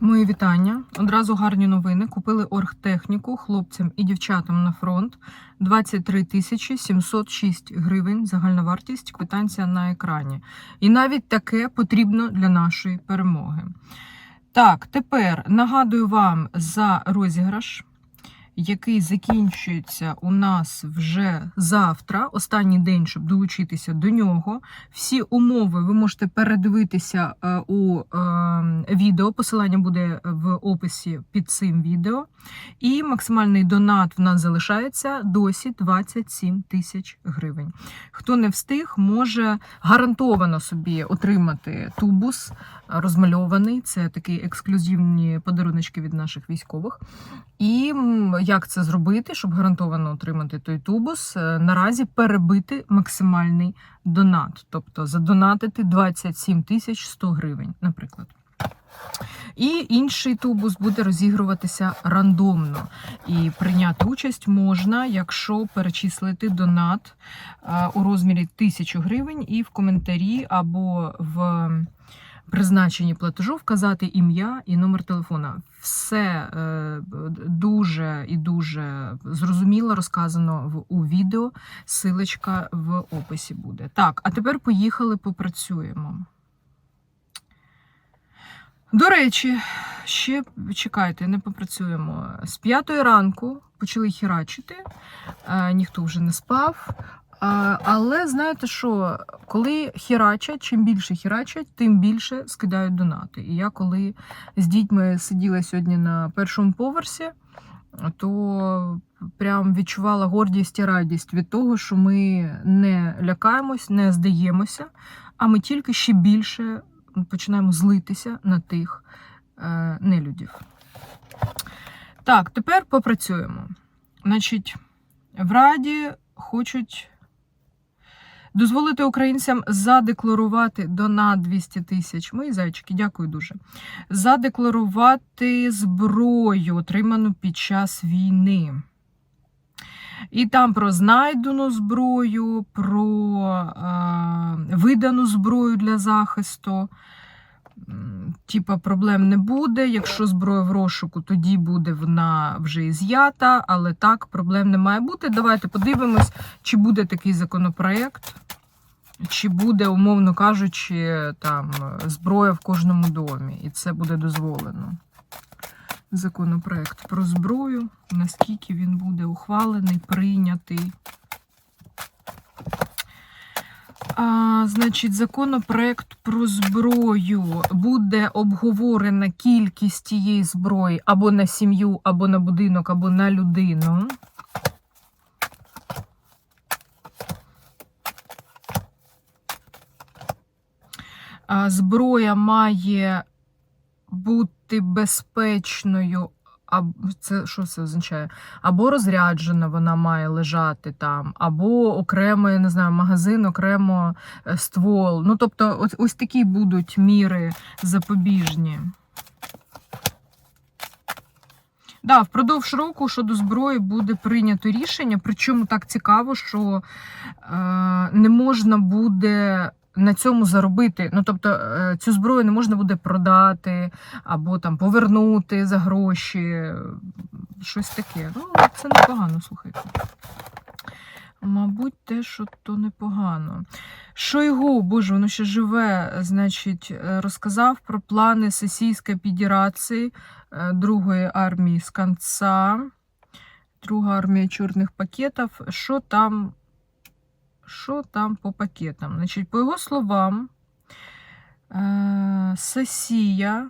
Мої вітання. Одразу гарні новини. Купили оргтехніку хлопцям і дівчатам на фронт. 23 тисячі 706 гривень. Загальна вартість, квитанція на екрані. І навіть таке потрібно для нашої перемоги. Так, тепер нагадую вам за розіграш, який закінчується у нас вже завтра. Останній день, щоб долучитися до нього. Всі умови ви можете передивитися е, у е, відео. Посилання буде в описі під цим відео. І максимальний донат в нас залишається досі 27 тисяч гривень. Хто не встиг, може гарантовано собі отримати тубус розмальований. Це такі ексклюзивні подаруночки від наших військових. І як це зробити, щоб гарантовано отримати той тубус? Е, Наразі перебити максимальний донат, тобто задонатити 27 тисяч 100 гривень, наприклад. І інший тубус буде розігруватися рандомно. І прийняти участь можна, якщо перечислити донат е, у розмірі 1000 гривень, і в коментарі або в призначенні платежу вказати ім'я і номер телефона. Все е, дуже і дуже зрозуміло розказано у відео. Силочка в описі буде. Так, а тепер поїхали, попрацюємо. До речі, ще чекайте, не попрацюємо. З п'ятої ранку почали хірачити, е, ніхто вже не спав. Але знаєте що, коли хірачать, чим більше хірачать, тим більше скидають донати. І я коли з дітьми сиділа сьогодні на першому поверсі, то прям відчувала гордість і радість від того, що ми не лякаємось, не здаємося, а ми тільки ще більше починаємо злитися на тих е, нелюдів. Так, тепер попрацюємо. Значить, в Раді хочуть дозволити українцям задекларувати донат 200 тисяч. Мої зайчики, дякую дуже. Задекларувати зброю, отриману під час війни. І там про знайдену зброю, про е, видану зброю для захисту. Типа проблем не буде. Якщо зброя в розшуку, тоді буде вона вже із'ята, але так, проблем не має бути. Давайте подивимось, чи буде такий законопроект, чи буде, умовно кажучи, там зброя в кожному домі, і це буде дозволено. Законопроект про зброю, наскільки він буде ухвалений, прийнятий. А, значить, законопроект про зброю буде обговорена кількість тієї зброї або на сім'ю, або на будинок, або на людину. Зброя має бути безпечною. Це що це означає? Або розряджена вона має лежати там, або окремо, я не знаю, магазин, окремо е, ствол. Ну, тобто, ось, ось такі будуть міри запобіжні. Да, впродовж року щодо зброї буде прийнято рішення. Причому так цікаво, що е, не можна буде на цьому заробити. Ну, тобто, е, цю зброю не можна буде продати або там повернути за гроші. Щось таке. Ну, це непогано, слухайте. Мабуть, те, що то непогано. Шойгу, боже, воно ще живе, значить, е, розказав про плани Сесійської Федерації е, Другої армії з конца, Друга армія чорних пакетів. Що там, що там по пакетам? Значить, по його словам, е, Сесія.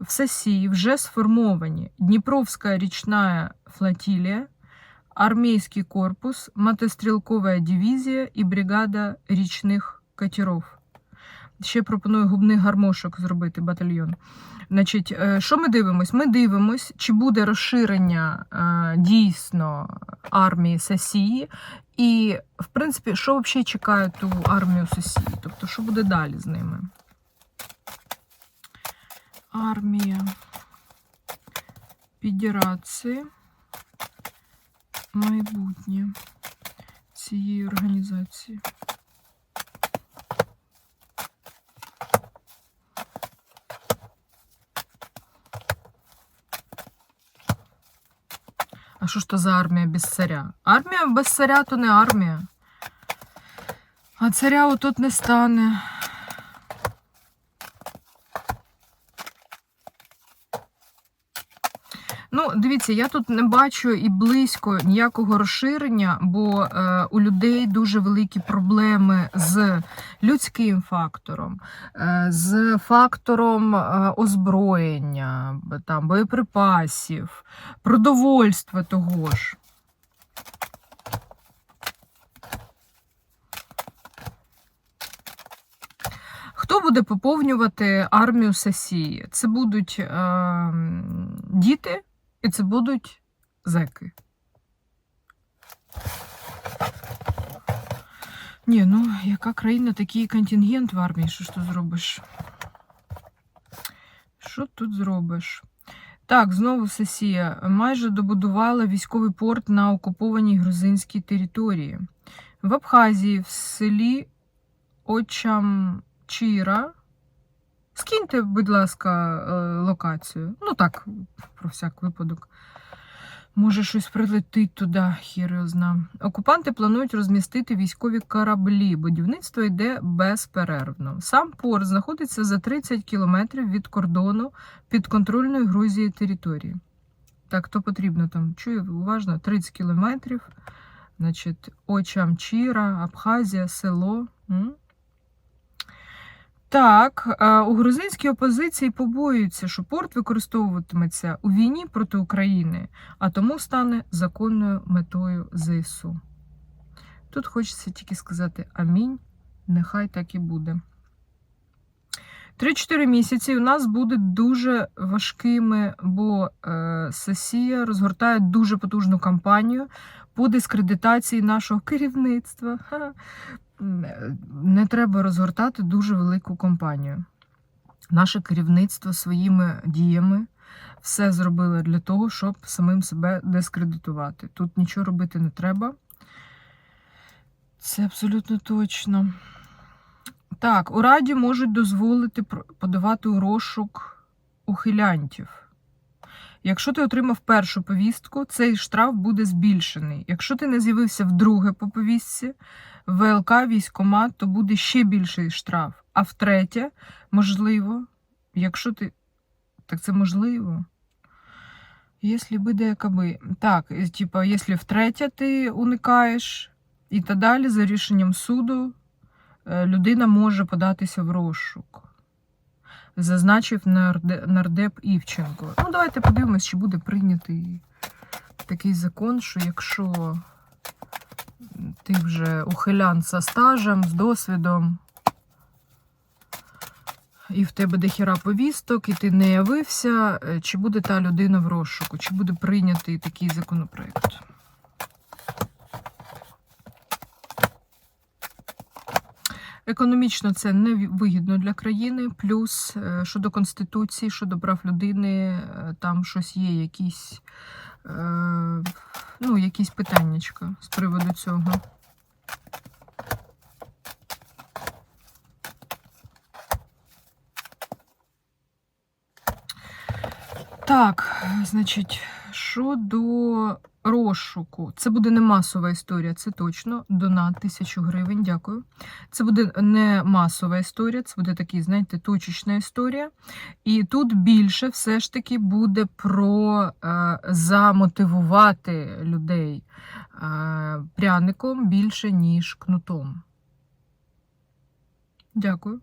В Сесії вже сформовані Дніпровська річна флотилия, армейский корпус, мотострілкова дивізія і бригада річних катеров. Ще пропоную губний гармошок зробити батальйон. Значить, е, що ми дивимось? Ми дивимось, чи буде розширення е, дійсно армії Сесії, і, в принципі, що взагалі чекає ту армію Сесії? Тобто, що буде далі з ними? Армія Федерації. Майбутнє цієї організації. А що ж то за армія без царя? Армія без царя то не армія. А царя отут не стане. Ну, дивіться, я тут не бачу і близько ніякого розширення, бо е, у людей дуже великі проблеми з людським фактором, е, з фактором е, озброєння, там, боєприпасів, продовольства того ж. Хто буде поповнювати армію Сесії? Це будуть е, діти і це будуть зеки. Ні, ну яка країна, такий контингент в армії, що ж тут зробиш? Що тут зробиш? Так, знову Сесія. Майже добудувала військовий порт на окупованій грузинській території. В Абхазії, в селі Очамчіра. Скиньте, будь ласка, е, локацію. Ну так, про всяк випадок. Може, щось прилетить туди, його зна. Окупанти планують розмістити військові кораблі. Будівництво йде безперервно. Сам порт знаходиться за 30 кілометрів від кордону підконтрольної Грузії території. Так, то потрібно там. Чую уважно, 30 кілометрів. Значить, Очамчіра, Абхазія, село. М? Так, е, у грузинській опозиції побоюються, що порт використовуватиметься у війні проти України, а тому стане законною метою ЗСУ. Тут хочеться тільки сказати амінь, нехай так і буде. 3-4 місяці у нас будуть дуже важкими, бо е, Сесія розгортає дуже потужну кампанію по дискредитації нашого керівництва. Е, Не треба розгортати дуже велику кампанію. Наше керівництво своїми діями все зробило для того, щоб самим себе дискредитувати. Тут нічого робити не треба. Це абсолютно точно. Так, у Раді можуть дозволити подавати у розшук ухилянтів. Якщо ти отримав першу повістку, цей штраф буде збільшений. Якщо ти не з'явився вдруге по повістці, ВЛК, військомат, то буде ще більший штраф. А втретє, можливо, якщо ти. Так це можливо. Якщо би якоби. Так, типа, якщо втретє ти уникаєш, і так далі, за рішенням суду, е, людина може податися в розшук. Зазначив нарде- нардеп Івченко. Ну, давайте подивимось, чи буде прийнятий такий закон, що якщо ти вже ухилян за стажем, з досвідом, і в тебе дохіра повісток, і ти не явився, е, чи буде та людина в розшуку, чи буде прийнятий такий законопроект. Економічно це не вигідно для країни. Плюс е, щодо конституції, щодо прав людини, е, там щось є, якісь, е, ну, якісь питаннячка з приводу цього. Так, значить, щодо розшуку, це буде не масова історія, це точно. Донат тисячу гривень, дякую. Це буде не масова історія, це буде такий, знаєте, точечна історія. І тут більше все ж таки буде про е, замотивувати людей е, пряником більше, ніж кнутом. Дякую.